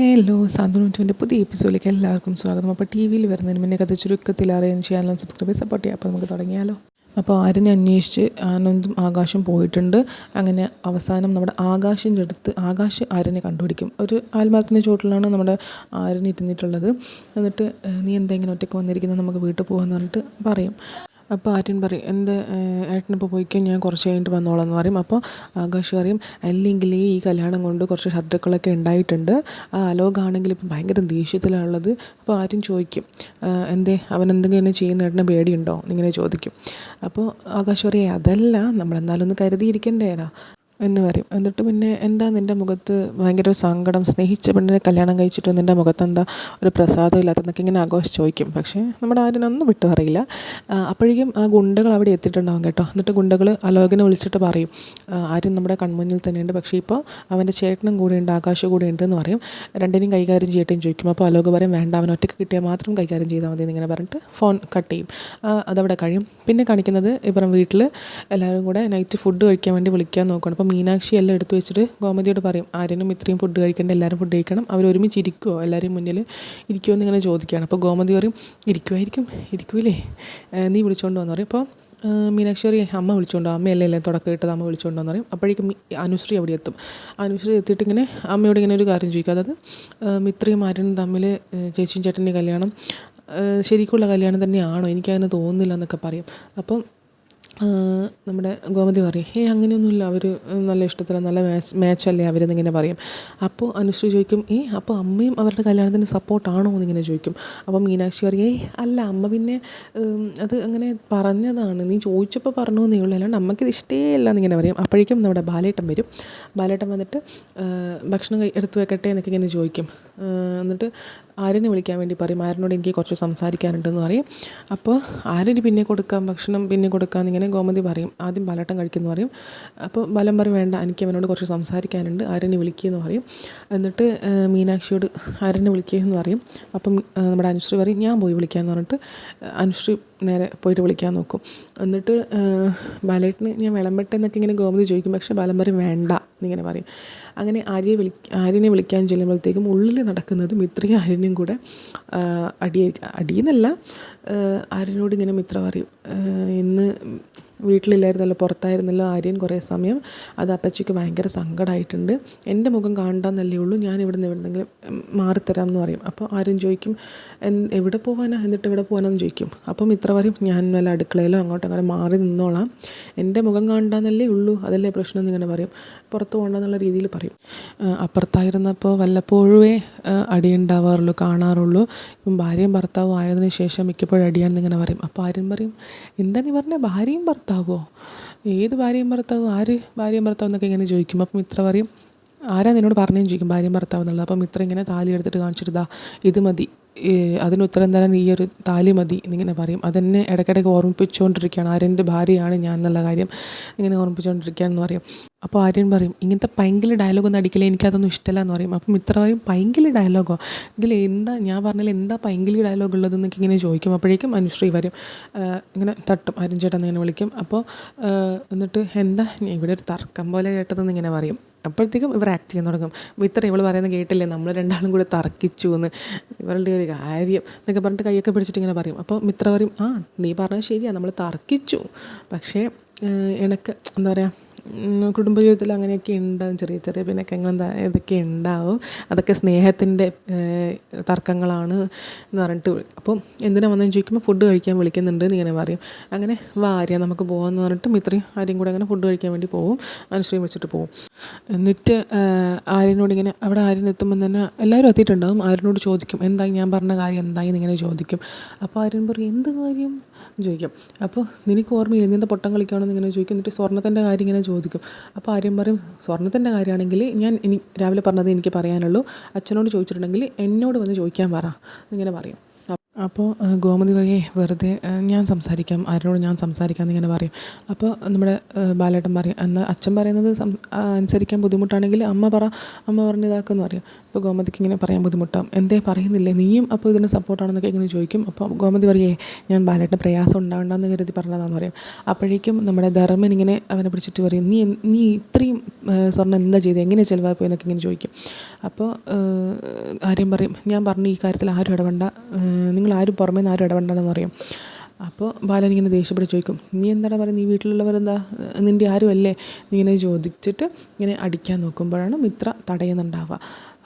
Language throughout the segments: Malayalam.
ഹലോ സാന്ത്വനത്തിന്റെ പുതിയ എപ്പിസോഡിലേക്ക് എല്ലാവർക്കും സ്വാഗതം. അപ്പോൾ ടി വിയിൽ വരുന്നതിന് മുന്നേ കഥ ചുരുക്കത്തിൽ അറിയാൻ ചെയ്യാനും സബ്സ്ക്രൈബ് സപ്പോർട്ട് ചെയ്യാം അപ്പോൾ നമുക്ക് തുടങ്ങിയാലോ? അപ്പോൾ ആരനെ അന്വേഷിച്ച് ആനന്ദും ആകാശം പോയിട്ടുണ്ട്. അങ്ങനെ അവസാനം നമ്മുടെ ആകാശിന്റെ അടുത്ത് ആകാശ് ആരനെ കണ്ടുപിടിക്കും. ഒരു ആൽമരത്തിന്റെ ചുവട്ടിലാണ് നമ്മുടെ ആര്യൻ ഇരുന്നിട്ടുള്ളത്. എന്നിട്ട് നീ എന്താ ഇങ്ങനെ ഒറ്റയ്ക്ക് വന്നിരിക്കുന്നത്? നമുക്ക് വീട്ടിൽ പോകാമെന്ന് പറഞ്ഞിട്ട് പറയും. അപ്പോൾ ആര്യൻ പറയും എന്റെ ഏട്ടനിപ്പോൾ പോയിക്കോ ഞാൻ കുറച്ച് കഴിഞ്ഞിട്ട് വന്നോളാം എന്ന് പറയും. അപ്പോൾ ആകാശ് പറയും അല്ലെങ്കിൽ ഈ കല്യാണം കൊണ്ട് കുറച്ച് ശത്രുക്കളൊക്കെ ഉണ്ടായിട്ടുണ്ട്. ആ അലോകാണെങ്കിൽ ഇപ്പം ഭയങ്കര ദേഷ്യത്തിലാണുള്ളത് അപ്പോൾ ആര്യൻ ചോദിക്കും എന്തേ അവൻ എന്തെങ്കിലും എന്നെ ചെയ്യുന്ന ഏട്ടനെ പേടിയുണ്ടോ? എന്നിങ്ങനെ ചോദിക്കും. അപ്പോൾ ആകാശ് പറയും അതല്ല നമ്മളെന്നാലൊന്ന് കരുതിയിരിക്കണ്ടേടാ. എന്ന് പറയും. എന്നിട്ട് പിന്നെ എന്താ നിന്റെ മുഖത്ത് ഭയങ്കര ഒരു സങ്കടം സ്നേഹിച്ച പെണ്ണിനെ കല്യാണം കഴിച്ചിട്ട് നിന്റെ മുഖത്ത് എന്താ ഒരു പ്രസാദം ഇല്ലാത്തതെന്നൊക്കെ ഇങ്ങനെ ആഘോഷം ചോദിക്കും. പക്ഷേ നമ്മുടെ ആര്യനൊന്നും വിട്ടു പറയില്ല. അപ്പോഴേക്കും ആ ഗുണ്ടകൾ അവിടെ എത്തിയിട്ടുണ്ടാവും കേട്ടോ. എന്നിട്ട് ഗുണ്ടകൾ അലോകനെ വിളിച്ചിട്ട് പറയും. ആരും നമ്മുടെ കൺമുന്നിൽ തന്നെയുണ്ട്. പക്ഷേ ഇപ്പോൾ അവന്റെ ചേട്ടനും കൂടെ ഉണ്ട് ആകാശം കൂടെ ഉണ്ട് എന്ന് പറയും. രണ്ടിനെയും കൈകാര്യം ചെയ്യട്ടേയും ചോദിക്കും. അപ്പോൾ അലോക് പറയും വേണ്ട അവൻ ഒറ്റയ്ക്ക് കിട്ടിയാൽ മാത്രം കൈകാര്യം ചെയ്താൽ മതി എന്നിങ്ങനെ പറഞ്ഞിട്ട് ഫോൺ കട്ട് ചെയ്യും. അതവിടെ കഴിയും. പിന്നെ കാണിക്കുന്നത് ഇപ്പം വീട്ടിൽ എല്ലാവരും കൂടെ നൈറ്റ് ഫുഡ് കഴിക്കാൻ വേണ്ടി വിളിക്കാൻ നോക്കണം അപ്പോൾ മീനാക്ഷി എല്ലാം എടുത്തു വെച്ചിട്ട് ഗോമതിയോട് പറയും ആര്യനും ഇത്രയും ഫുഡ് കഴിക്കേണ്ട എല്ലാവരും ഫുഡ് കഴിക്കണം. അവർ ഒരുമിച്ച് ഇരിക്കുമോ എല്ലാവരും മുന്നിൽ ഇരിക്കുമോ എന്നിങ്ങനെ ചോദിക്കുകയാണ്. അപ്പോൾ ഗോമതി പറയും ഇരിക്കുമായിരിക്കും ഇരിക്കൂലേ. നീ വിളിച്ചുകൊണ്ട് വന്നു പറയും. അപ്പോൾ മീനാക്ഷി പറയും അമ്മ വിളിച്ചുകൊണ്ടോ അമ്മയല്ലേ അല്ലേ തുടക്കം ഇട്ടത്? അമ്മ വിളിച്ചോണ്ടോ എന്ന് പറയും. അപ്പോഴേക്കും അനുശ്രീ അവിടെ എത്തും. അനുശ്രീ എത്തിയിട്ട് ഇങ്ങനെ അമ്മയോട് ഇങ്ങനെ ഒരു കാര്യം ചോദിക്കും. അതായത് മിത്രയും ആര്യനും തമ്മിൽ ചേച്ചിയും ചേട്ടന്റെ കല്യാണം ശരിക്കുള്ള കല്യാണം തന്നെയാണോ? എനിക്കങ്ങനെ തോന്നുന്നില്ല എന്നൊക്കെ പറയും. അപ്പം നമ്മുടെ ഗോമതി പറയും ഹേ അങ്ങനെയൊന്നുമില്ല അവർ നല്ല ഇഷ്ടത്തിലാണ് നല്ല മാച്ച് മാച്ചല്ലേ അവരെന്നിങ്ങനെ പറയും. അപ്പോൾ അനുശ്രീ ചോദിക്കും ഏ അപ്പോൾ അമ്മയും അവരുടെ കല്യാണത്തിന് സപ്പോർട്ടാണോ? എന്നിങ്ങനെ ചോദിക്കും. അപ്പോൾ മീനാക്ഷി പറയും ഏയ് അല്ല അമ്മ പിന്നെ അത് അങ്ങനെ പറഞ്ഞതാണ്. നീ ചോദിച്ചപ്പോൾ പറഞ്ഞു എന്നേ ഉള്ളൂ. അല്ലാണ്ട് അമ്മയ്ക്കിത് ഇഷ്ടേ അല്ല എന്നിങ്ങനെ പറയും. അപ്പോഴേക്കും നമ്മുടെ ബാലേട്ടൻ വരും. ബാലേട്ടൻ വന്നിട്ട് ഭക്ഷണം എടുത്തു വെക്കട്ടെ എന്നൊക്കെ ഇങ്ങനെ ചോദിക്കും. എന്നിട്ട് ആര്യനെ വിളിക്കാൻ വേണ്ടി പറയും. ആരനോട് എനിക്ക് കുറച്ച് സംസാരിക്കാനുണ്ടെന്ന് പറയും. അപ്പോൾ ആര്യന് പിന്നെ കൊടുക്കാം ഭക്ഷണം പിന്നെ കൊടുക്കാം എന്നിങ്ങനെ ഗോമതി പറയും. ആദ്യം ബലട്ടം കഴിക്കുമെന്ന് പറയും. അപ്പോൾ ബലം പറയും വേണ്ട എനിക്ക് അവനോട് കുറച്ച് സംസാരിക്കാനുണ്ട്. ആരനെ വിളിക്കുകയെന്ന് പറയും. എന്നിട്ട് മീനാക്ഷിയോട് ആര്യനെ വിളിക്കുകയെന്ന് പറയും. അപ്പം നമ്മുടെ അനുശ്രീ പറയും ഞാൻ പോയി വിളിക്കാമെന്ന് പറഞ്ഞിട്ട് അനുശ്രീ നേരെ പോയിട്ട് വിളിക്കാൻ നോക്കും. എന്നിട്ട് ബാലേട്ടന് ഞാൻ വിളമ്പട്ടെ എന്നൊക്കെ ഇങ്ങനെ ഗോമതി ചോദിക്കും. പക്ഷേ ബാലൻ പറയും വേണ്ട എന്നിങ്ങനെ പറയും. അങ്ങനെ ആര്യയെ വിളി ആര്യനെ വിളിക്കാൻ ചെല്ലുമ്പോഴത്തേക്കും ഉള്ളിൽ നടക്കുന്നത് മിത്രയും ആര്യനും കൂടെ അടിയായിരിക്കും. അടി അടിയെന്നല്ല ആര്യനോട് ഇങ്ങനെ മിത്ര പറയും. ഇന്ന് വീട്ടിലില്ലായിരുന്നല്ലോ പുറത്തായിരുന്നല്ലോ ആര്യൻ കുറേ സമയം. അത് അപ്പച്ചിക്ക് ഭയങ്കര സങ്കടമായിട്ടുണ്ട് എന്റെ മുഖം കാണണ്ടെന്നല്ലേ ഉള്ളൂ ഞാൻ ഇവിടുന്ന് എവിടെന്നെങ്കിലും മാറിത്തരാം എന്ന് പറയും. അപ്പോൾ ആര്യൻ ചോദിക്കും "എൻ- എവിടെ പോകാനാ എന്നിട്ട് ഇവിടെ പോകാനെന്ന് ചോദിക്കും. അപ്പം ഇത്ര പറയും ഞാൻ വല്ല അടുക്കളയിലോ അങ്ങോട്ടോ അങ്ങനെ മാറി നിന്നോളാം. എന്റെ മുഖം കാണണ്ടെന്നല്ലേ ഉള്ളൂ അതല്ലേ പ്രശ്നം എന്നിങ്ങനെ പറയും. പുറത്ത് പോകണ്ടെന്നുള്ള രീതിയിൽ പറയും. അപ്പുറത്തായിരുന്നപ്പോൾ വല്ലപ്പോഴേ അടിയുണ്ടാവാറുള്ളൂ കാണാറുള്ളൂ. ഭാര്യയും ഭർത്താവും ആയതിനു ശേഷം മിക്കപ്പോഴും അടിയാണെന്ന് ഇങ്ങനെ പറയും. അപ്പോൾ ആര്യൻ പറയും എന്താ നീ പറഞ്ഞ? ഭാര്യയും ഭർത്താവോ? ഏത് ഭാര്യയും ഭർത്താവും? ആര് ഭാര്യയും ഭർത്താവും എന്നൊക്കെ ഇങ്ങനെ ചോദിക്കും. അപ്പം മിത്ര പറയും ആരാ നിന്നോട് പറഞ്ഞേം ചോദിക്കും ഭാര്യയും ഭർത്താവ് എന്നുള്ളത്? അപ്പം മിത്ര ഇങ്ങനെ താലി എടുത്തിട്ട് കാണിച്ചിട്ട് ഇത് മതി. ഏ, അതിന് ഉത്തരം തരാൻ ഈ ഒരു താലി മതി എന്നിങ്ങനെ പറയും. അതെന്നെ ഇടയ്ക്കിടയ്ക്ക് ഓർമ്മിപ്പിച്ചുകൊണ്ടിരിക്കുകയാണ്. ആര്യന്റെ ഭാര്യയാണ് ഞാൻ എന്നുള്ള കാര്യം ഇങ്ങനെ ഓർമ്മിപ്പിച്ചുകൊണ്ടിരിക്കുകയാണെന്ന് പറയും. അപ്പോൾ ആര്യൻ പറയും ഇങ്ങനത്തെ പൈങ്കിളി ഡയലോഗൊന്നും അടിക്കില്ല? എനിക്കതൊന്നും ഇഷ്ടമല്ല എന്ന് പറയും. അപ്പം ഇത്ര പറയും പൈങ്കിളി ഡയലോഗോ ഇതിൽ എന്താ ഞാൻ പറഞ്ഞാൽ എന്താ പൈങ്കിളി ഡയലോഗ് ഉള്ളതെന്നൊക്കെ ഇങ്ങനെ ചോദിക്കും. അപ്പോഴേക്കും അനുശ്രീ വരും. ഇങ്ങനെ തട്ടും. ആര്യൻ ചേട്ടൻ ഇങ്ങനെ വിളിക്കും. അപ്പോൾ എന്നിട്ട് എന്താ ഇവിടെ ഒരു തർക്കം പോലെ കേട്ടതെന്ന് ഇങ്ങനെ പറയും. അപ്പോഴത്തേക്കും ഇവർ ആക്ട് ചെയ്യാൻ തുടങ്ങും. ഇത്ര ഇവൾ പറയുന്നത് കേട്ടില്ലേ? നമ്മൾ രണ്ടാളും കൂടെ തർക്കിച്ചു എന്ന്. ഇവളുടെ ഒരു കാര്യം എന്നൊക്കെ പറഞ്ഞിട്ട് കൈയൊക്കെ പിടിച്ചിട്ട് ഇങ്ങനെ പറയും. അപ്പോൾ മിത്ര പറയും ആ നീ പറഞ്ഞത് ശരിയാണ് നമ്മൾ തർക്കിച്ചു. പക്ഷേ എനക്ക് എന്താ പറയുക കുടുംബജീവിതത്തിൽ അങ്ങനെയൊക്കെ ഉണ്ടാവും ചെറിയ ചെറിയ പിണക്കങ്ങൾ എന്താ ഇതൊക്കെ ഉണ്ടാവും. അതൊക്കെ സ്നേഹത്തിന്റെ തർക്കങ്ങളാണ് എന്ന് പറഞ്ഞിട്ട് അപ്പം എന്തിനാ വന്നതെന്ന് ചോദിക്കുമ്പോൾ ഫുഡ് കഴിക്കാൻ വിളിക്കുന്നുണ്ട് എന്ന് ഇങ്ങനെ പറയും. അങ്ങനെ വാ ആര്യ നമുക്ക് പോകാമെന്ന് പറഞ്ഞിട്ട് മിത്രയും ആര്യം കൂടെ അങ്ങനെ ഫുഡ് കഴിക്കാൻ വേണ്ടി പോകും അനുശ്രീയും വെച്ചിട്ട് പോകും എന്നിട്ട് ആര്യനോട് ഇങ്ങനെ അവിടെ ആര്യൻ എത്തുമ്പോൾ തന്നെ എല്ലാവരും എത്തിയിട്ടുണ്ടാകും ആര്യനോട് ചോദിക്കും എന്തായി ഞാൻ പറഞ്ഞ കാര്യം എന്തായി എന്നിങ്ങനെ ചോദിക്കും. അപ്പോൾ ആര്യൻ പറയും എന്ത് കാര്യം? ചോദിക്കും. അപ്പോൾ നിനക്ക് ഓർമ്മയില്ല നിന്റെ പൊട്ടം കളിക്കുകയാണെന്ന് ഇങ്ങനെ ചോദിക്കും. എന്നിട്ട് സ്വർണത്തിന്റെ കാര്യം ഇങ്ങനെ ചോദിക്കും അപ്പോൾ ആര്യം പറയും സ്വർണത്തിന്റെ കാര്യമാണെങ്കിൽ ഞാൻ ഇനി രാവിലെ പറഞ്ഞത് എനിക്ക് പറയാനുള്ളൂ. അച്ഛനോട് ചോദിച്ചിട്ടുണ്ടെങ്കിൽ എന്നോട് വന്ന് ചോദിക്കാൻ പറ. എന്നിങ്ങനെ പറയും. അപ്പോൾ ഗോമതി പറയേ വെറുതെ ഞാൻ സംസാരിക്കാം ആരോട് ഞാൻ സംസാരിക്കാം എന്നിങ്ങനെ പറയും. അപ്പോൾ നമ്മുടെ ബാലേട്ടൻ പറയും എന്നാൽ അച്ഛൻ പറയുന്നത് അനുസരിക്കാൻ ബുദ്ധിമുട്ടാണെങ്കിൽ അമ്മ പറ അമ്മ പറഞ്ഞ് ഇതാക്കുമെന്ന് പറയും. അപ്പോൾ ഗോമതിക്ക് ഇങ്ങനെ പറയാൻ ബുദ്ധിമുട്ടാകും എന്തേ പറയുന്നില്ലേ നീയും അപ്പോൾ ഇതിന് സപ്പോർട്ടാണെന്നൊക്കെ ഇങ്ങനെ ചോദിക്കും. അപ്പോൾ ഗോമതി പറയേ ഞാൻ ബാലേട്ടൻ പ്രയാസം ഉണ്ടാവണ്ടെന്ന് കരുതി പറഞ്ഞതാണെന്ന് പറയും. അപ്പോഴേക്കും നമ്മുടെ ധർമ്മൻ ഇങ്ങനെ അവനെ പിടിച്ചിട്ട് പറയും നീ നീ ഇത്രയും സ്വർണം എന്താ ചെയ്തത് എങ്ങനെ ചിലവായി പോയി എന്നൊക്കെ ഇങ്ങനെ ചോദിക്കും. അപ്പോൾ ആര്യം പറയും ഞാൻ പറഞ്ഞു ഈ കാര്യത്തിൽ ആരും ഇടപെടണ്ട നിങ്ങൾ ആരും പുറമേ നിന്ന് ആരും ഇടപെടണ്ടെന്ന് പറയും. അപ്പോൾ ബാലൻ ഇങ്ങനെ ദേഷ്യപ്പെട്ട് ചോദിക്കും നീ എന്താണ് പറയുന്നത് നീ വീട്ടിലുള്ളവരെന്താ നിന്റെ ആരും അല്ലേ നീ ഇങ്ങനെ ചോദിച്ചിട്ട് ഇങ്ങനെ അടിക്കാൻ നോക്കുമ്പോഴാണ് മിത്ര തടയുന്നുണ്ടാവുക.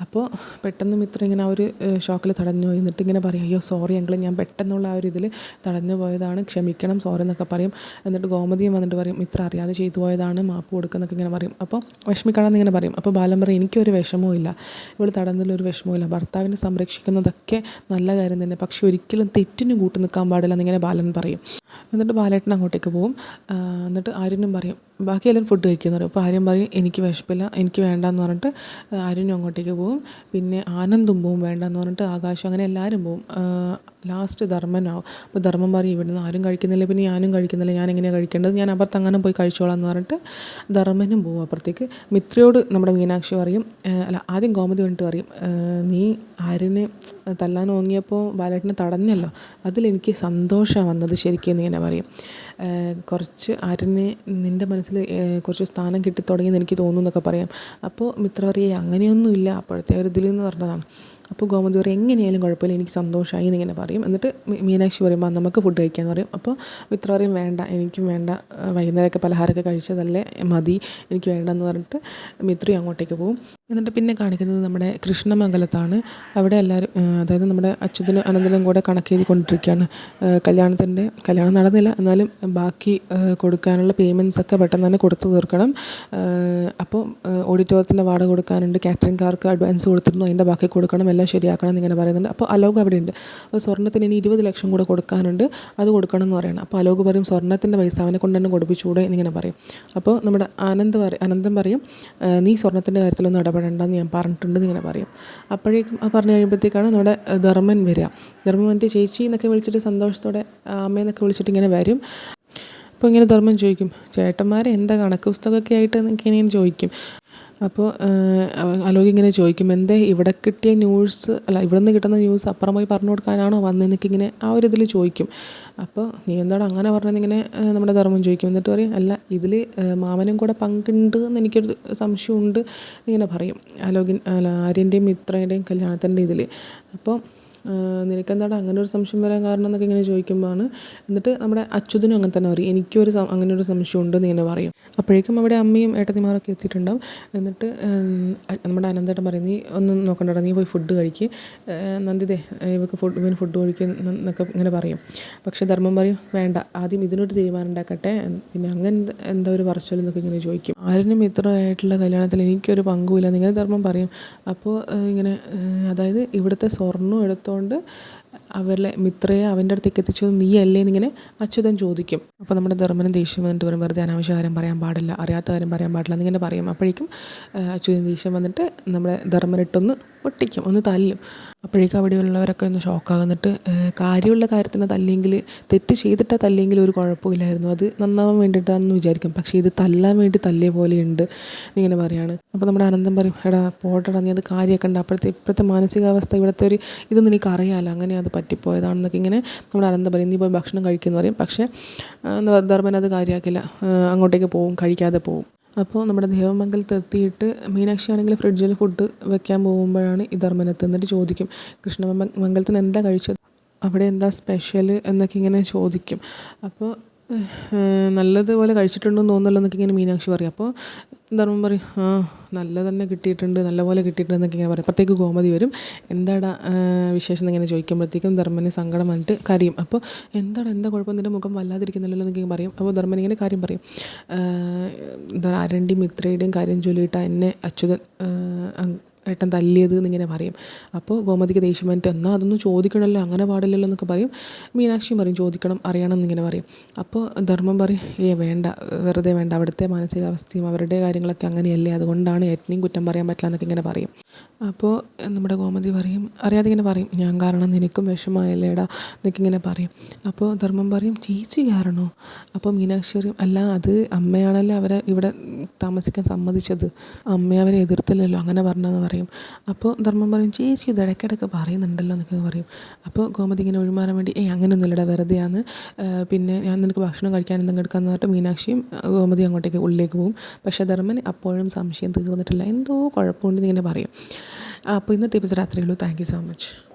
അപ്പോൾ പെട്ടെന്ന് മിത്രം ഇങ്ങനെ ആ ഒരു ഷോക്കിൽ തടഞ്ഞു പോയി. എന്നിട്ട് ഇങ്ങനെ പറയും അയ്യോ സോറി അങ്കിൾ ഞാൻ പെട്ടെന്നുള്ള ആ ഒരു ഇതിൽ തടഞ്ഞു പോയതാണ്. ക്ഷമിക്കണം സോറി എന്നൊക്കെ പറയും. എന്നിട്ട് ഗോമതിയും വന്നിട്ട് പറയും മിത്ര അറിയാതെ ചെയ്തു പോയതാണ്. മാപ്പ് കൊടുക്കുന്നൊക്കെ ഇങ്ങനെ പറയും. അപ്പോൾ വിഷമിക്കണമെന്ന് ഇങ്ങനെ പറയും. അപ്പോൾ ബാലം പറയും എനിക്കൊരു വിഷമവും ഇല്ല. ഇവൾ തടഞ്ഞതിലൊരു വിഷമവും ഇല്ല. ഭർത്താവിനെ സംരക്ഷിക്കുന്നതൊക്കെ നല്ല കാര്യം തന്നെ. പക്ഷേ ഒരിക്കലും തെറ്റിന് കൂട്ടു നിൽക്കാൻ പാടില്ല എന്നിങ്ങനെ ബാലൻ പറയും. എന്നിട്ട് ബാലേട്ടൻ അങ്ങോട്ടേക്ക് പോകും എന്നിട്ട് ആര്യനും പറയും ബാക്കി എല്ലാവരും ഫുഡ് കഴിക്കുന്നവരും. അപ്പോൾ ആര്യം പറയും എനിക്ക് വിശപ്പില്ല എനിക്ക് വേണ്ടാന്ന് പറഞ്ഞിട്ട് ആര്യനും അങ്ങോട്ടേക്ക് പോവും. പിന്നെ ആനന്ദും പോവും വേണ്ടെന്ന് പറഞ്ഞിട്ട് ആകാശം അങ്ങനെ എല്ലാവരും പോവും. ലാസ്റ്റ് ധർമ്മനാവും അപ്പോൾ ധർമ്മം പറയും ഇവിടുന്ന് ആരും കഴിക്കുന്നില്ല പിന്നെ ഞാനും കഴിക്കുന്നില്ല ഞാൻ എങ്ങനെയാണ് കഴിക്കേണ്ടത്? ഞാൻ അപ്പുറത്ത് അങ്ങനെ പോയി കഴിച്ചോളാം എന്ന് പറഞ്ഞിട്ട് ധർമ്മനും പോവും അപ്പുറത്തേക്ക്. മിത്രയോട് നമ്മുടെ മീനാക്ഷി പറയും അല്ല ആദ്യം ഗോമതി വന്നിട്ട് പറയും നീ ആര്യനെ തല്ലാൻ ഓങ്ങിയപ്പോൾ ബാലേട്ടനെ തടഞ്ഞല്ലോ. അതിലെനിക്ക് സന്തോഷമാണ് വന്നത് ശരിക്കും ഇങ്ങനെ പറയും. കുറച്ച് ആരനെ നിന്റെ മനസ്സിൽ കുറച്ച് സ്ഥാനം കിട്ടിത്തുടങ്ങിയെന്ന് എനിക്ക് തോന്നുന്നു എന്നൊക്കെ പറയാം. അപ്പോൾ മിത്ര പറയുക അങ്ങനെയൊന്നുമില്ല. അപ്പോഴത്തെ ഒരു ഇതിൽ എന്ന് പറഞ്ഞതാണ്. അപ്പോൾ ഗോമതി പറയും എങ്ങനെയായാലും കുഴപ്പമില്ല. എനിക്ക് സന്തോഷമായി എന്നിങ്ങനെ പറയും. എന്നിട്ട് മീനാക്ഷി പറയുമ്പോൾ നമുക്ക് ഫുഡ് കഴിക്കാമെന്ന് പറയും. അപ്പോൾ മിത്ര പറയും വേണ്ട എനിക്കും വേണ്ട. വൈകുന്നേരമൊക്കെ പലഹാരമൊക്കെ കഴിച്ചതല്ലേ മതി. എനിക്ക് വേണ്ടെന്ന് പറഞ്ഞിട്ട് മിത്രയും അങ്ങോട്ടേക്ക് പോകും. എന്നിട്ട് പിന്നെ കാണിക്കുന്നത് നമ്മുടെ കൃഷ്ണമംഗലത്താണ്. അവിടെ എല്ലാവരും അതായത് നമ്മുടെ അച്യുതനും അനന്തനും കൂടെ കണക്ക് എഴുതിക്കൊണ്ടിരിക്കുകയാണ് കല്യാണത്തിന്റെ കല്യാണം നടന്നില്ല. എന്നാലും ബാക്കി കൊടുക്കാനുള്ള പേയ്മെന്റ്സ് ഒക്കെ പെട്ടെന്ന് തന്നെ കൊടുത്തു തീർക്കണം. അപ്പോൾ ഓഡിറ്റോറിയത്തിന്റെ വാടക കൊടുക്കാനുണ്ട്. കാറ്ററിംഗ്കാർക്ക് അഡ്വാൻസ് കൊടുത്തിരുന്നു. അതിന്റെ ബാക്കി കൊടുക്കണം. എല്ലാം ശരിയാക്കണം എന്നിങ്ങനെ പറയുന്നുണ്ട്. അപ്പോൾ അലോക് അവിടെ ഉണ്ട് അപ്പോൾ സ്വർണത്തിന് ഇനി ഇരുപത് ലക്ഷം കൂടെ കൊടുക്കാനുണ്ട്. അത് കൊടുക്കണം എന്ന് പറയണം. അപ്പോൾ അലോക് പറയും സ്വർണത്തിന്റെ പൈസ അവനെ കൊണ്ട് തന്നെ കൊടുപ്പിച്ചുകൂടെ? എന്നിങ്ങനെ പറയും. അപ്പോൾ നമ്മുടെ ആനന്ദ് പറയും അനന്തം പറയും നീ സ്വർണത്തിന്റെ കാര്യത്തിലൊന്നും ഇടപെടേണ്ടെന്ന് ഞാൻ പറഞ്ഞിട്ടുണ്ടെന്ന് ഇങ്ങനെ പറയും. അപ്പോഴേക്കും അത് പറഞ്ഞു കഴിയുമ്പോഴത്തേക്കാണ് നമ്മുടെ ധർമ്മൻ വരിക. ധർമ്മൻ എന്റെ ചേച്ചി എന്നൊക്കെ വിളിച്ചിട്ട് സന്തോഷത്തോടെ അമ്മയെന്നൊക്കെ വിളിച്ചിട്ട് ഇങ്ങനെ വരും. അപ്പോൾ ഇങ്ങനെ ധർമ്മൻ ചോദിക്കും ചേട്ടന്മാരെ എന്താ കണക്ക് പുസ്തകമൊക്കെ ആയിട്ട് എന്നൊക്കെ ഇങ്ങനെ ചോദിക്കും. അപ്പോൾ അലോക് ഇങ്ങനെ ചോദിക്കും എന്തേ ഇവിടെ കിട്ടിയ ന്യൂസ് അല്ല ഇവിടെ നിന്ന് കിട്ടുന്ന ന്യൂസ് അപ്പുറം പോയി പറഞ്ഞു കൊടുക്കാനാണോ വന്നതെന്നൊക്കെ ഇങ്ങനെ ആ ഒരു ഇതിൽ ചോദിക്കും. അപ്പോൾ നീ എന്താണ് അങ്ങനെ പറഞ്ഞതെന്നിങ്ങനെ നമ്മുടെ ധർമ്മം ചോദിക്കും. എന്നിട്ട് പറയും അല്ല ഇതിൽ മാമനും കൂടെ പങ്കുണ്ട് എന്ന് എനിക്കൊരു സംശയമുണ്ട് ഇങ്ങനെ പറയും. അലോകിൻ അല്ല ആര്യന്റെയും മിത്രയുടെയും കല്യാണത്തിന്റെ ഇതിൽ അപ്പോൾ നിനക്കെന്താണ് അങ്ങനെ ഒരു സംശയം വരാൻ കാരണം എന്നൊക്കെ ഇങ്ങനെ ചോദിക്കുമ്പോഴാണ്. എന്നിട്ട് നമ്മുടെ അച്യുതനും അങ്ങനെ തന്നെ പറയും എനിക്കൊരു അങ്ങനെ ഒരു സംശയം ഉണ്ട് എന്ന് ഇങ്ങനെ പറയും. അപ്പോഴേക്കും അവിടെ അമ്മയും ഏട്ടത്തിമാരൊക്കെ എത്തിയിട്ടുണ്ടാവും. എന്നിട്ട് നമ്മുടെ അനന്തേട്ടൻ പറയും നീ ഒന്ന് നോക്കണ്ടടാ നീ പോയി ഫുഡ് കഴിക്ക്. നന്ദിതേ ഇവക്ക് ഫുഡ് ഇവന് ഫുഡ് കഴിക്കും എന്നൊക്കെ ഇങ്ങനെ പറയും. പക്ഷേ ധർമ്മം പറയും വേണ്ട ആദ്യം ഇതിനൊരു തീരുമാനം ഉണ്ടാക്കട്ടെ. പിന്നെ അങ്ങനെ എന്താ ഒരു പറച്ചലെന്നൊക്കെ ഇങ്ങനെ ചോദിക്കും. ആരിനും ഇത്രയായിട്ടുള്ള കല്യാണത്തിൽ എനിക്കൊരു പങ്കുമില്ല എന്നിങ്ങനെ ധർമ്മം പറയും. അപ്പോൾ ഇങ്ങനെ അതായത് ഇവിടുത്തെ സ്വർണം എടുത്തുകൊണ്ട് അവരിലെ മിത്രയെ അവന്റെ അടുത്തേക്ക് എത്തിച്ചത് നീയല്ലേ എന്നിങ്ങനെ അച്യുതൻ ചോദിക്കും. അപ്പോൾ നമ്മുടെ ധർമ്മനും ദേഷ്യം വന്നിട്ട് പറയും വെറുതെ അനാവശ്യ കാര്യം പറയാൻ പാടില്ല അറിയാത്ത കാര്യം പറയാൻ പാടില്ല എന്നിങ്ങനെ പറയും. അപ്പോഴേക്കും അച്യുതൻ ദേഷ്യം വന്നിട്ട് നമ്മുടെ ധർമ്മനിട്ടൊന്ന് പൊട്ടിക്കും ഒന്ന് തല്ലും. അപ്പോഴേക്കും അവിടെയുള്ളവരൊക്കെ ഒന്ന് ഷോക്കാകുന്നിട്ട് കാര്യമുള്ള കാര്യത്തിന് തല്ലെങ്കിൽ തെറ്റ് ചെയ്തിട്ട് തല്ലെങ്കിൽ ഒരു കുഴപ്പമില്ലായിരുന്നു. അത് നന്നാവാൻ വേണ്ടിയിട്ടാണെന്ന് വിചാരിക്കും. പക്ഷേ ഇത് തല്ലാൻ വേണ്ടി തല്ലിയ പോലെയുണ്ട് ഇങ്ങനെ പറയാണ്. അപ്പോൾ നമ്മുടെ അനന്തം പറയും എടാ പോട്ടടാ നീ അത് കാര്യമൊക്കെ ഉണ്ട്. അപ്പോഴത്തെ ഇപ്പോഴത്തെ മാനസികാവസ്ഥ ഇവിടുത്തെ ഒരു ഇതൊന്നും എനിക്ക് അറിയാമല്ലോ അങ്ങനെ അത് പറ്റിപ്പോയതാണെന്നൊക്കെ ഇങ്ങനെ നമ്മുടെ അനന്തം പറയും. നീ പോയി ഭക്ഷണം കഴിക്കുമെന്ന് പറയും. പക്ഷേ ധർമ്മൻ അത് കാര്യമാക്കില്ല. അങ്ങോട്ടേക്ക് പോവും കഴിക്കാതെ പോവും. അപ്പോൾ നമ്മുടെ ദേവമംഗലത്ത് എത്തിയിട്ട് മീനാക്ഷി ആണെങ്കിൽ ഫ്രിഡ്ജിൽ ഫുഡ് വെക്കാൻ പോകുമ്പോഴാണ് ഈ ധർമ്മനത്ത് എന്നിട്ട് ചോദിക്കും കൃഷ്ണ മംഗലത്തിൽ നിന്ന് എന്താ കഴിച്ചത്? അവിടെ എന്താ സ്പെഷ്യൽ എന്നൊക്കെ ഇങ്ങനെ ചോദിക്കും. അപ്പോൾ നല്ലതുപോലെ കഴിച്ചിട്ടുണ്ടെന്ന് തോന്നുന്നല്ലോ എന്നൊക്കെ ഇങ്ങനെ മീനാക്ഷി പറയും. അപ്പോൾ ധർമ്മം പറയും ആ നല്ല തന്നെ കിട്ടിയിട്ടുണ്ട് നല്ലപോലെ കിട്ടിയിട്ടുണ്ട് ഇങ്ങനെ പറയും. അപ്പോഴത്തേക്ക് ഗോമതി വരും. എന്താടാ വിശേഷം? എന്നിങ്ങനെ ചോദിക്കുമ്പോഴത്തേക്കും ധർമ്മന് സങ്കടം വന്നിട്ട് കരയും. അപ്പോൾ എന്താണ് എന്താ കുഴപ്പം? നിന്റെ മുഖം വല്ലാതിരിക്കുന്നില്ലല്ലോ എന്നൊക്കെ പറയും. അപ്പോൾ ധർമ്മൻ ഇങ്ങനെ കാര്യം പറയും. എന്താ ആരന്റെയും മിത്രയുടെയും കാര്യം ചൊല്ലിയിട്ട് എന്നെ അച്യുതൻ ഏട്ടൻ തല്ലിയത് എന്നിങ്ങനെ പറയും. അപ്പോൾ ഗോമതിക്ക് ദേഷ്യം വന്നിട്ട് എന്നാൽ അതൊന്നും ചോദിക്കണമല്ലോ അങ്ങനെ പാടില്ലല്ലോ എന്നൊക്കെ പറയും. മീനാക്ഷിയും പറയും ചോദിക്കണം അറിയണം എന്നിങ്ങനെ പറയും. അപ്പോൾ ധർമ്മം പറയും ഏ വേണ്ട വെറുതെ വേണ്ട അവിടുത്തെ മാനസികാവസ്ഥയും അവരുടെ കാര്യങ്ങളൊക്കെ അങ്ങനെയല്ലേ അതുകൊണ്ടാണ് ഏട്ടനെയും കുറ്റം പറയാൻ പറ്റില്ല എന്നൊക്കെ ഇങ്ങനെ പറയും. അപ്പോൾ നമ്മുടെ ഗോമതി പറയും അറിയാതെ ഇങ്ങനെ പറയും ഞാൻ കാരണം നിനക്കും വിഷമായല്ലേടാ എന്നൊക്കെ ഇങ്ങനെ പറയും. അപ്പോൾ ധർമ്മം പറയും ചേച്ചി കാരണോ? അപ്പോൾ മീനാക്ഷി പറയും അല്ല അത് അമ്മയാണല്ലോ അവരെ ഇവിടെ താമസിക്കാൻ സമ്മതിച്ചത്. അമ്മ അവരെ എതിർത്തില്ലല്ലോ അങ്ങനെ പറഞ്ഞതെന്ന് പറയും. അപ്പോൾ ധർമ്മം പറയും ചേച്ചി ഇത് ഇടയ്ക്കിടയ്ക്ക് പറയുന്നുണ്ടല്ലോ എന്നൊക്കെ പറയും. അപ്പോൾ ഗോമതി ഇങ്ങനെ ഒഴിമാറാൻ വേണ്ടി ഏയ് അങ്ങനെയൊന്നുമില്ലടാ വെറുതെയാണ്. പിന്നെ ഞാൻ നിനക്ക് ഭക്ഷണം കഴിക്കാൻ എന്തെങ്കിലും എടുക്കാമെന്ന് പറഞ്ഞിട്ട് മീനാക്ഷിയും ഗോമതി അങ്ങോട്ടേക്ക് ഉള്ളിലേക്ക് പോകും പക്ഷേ ധർമ്മൻ അപ്പോഴും സംശയം തീർന്നിട്ടില്ല. എന്തോ കുഴപ്പമുണ്ടെന്ന് ഇങ്ങനെ പറയും. അപ്പോൾ ഇന്നത്തെ എപ്പിസോഡ് അത്രയേ ഉള്ളൂ. Thank you so much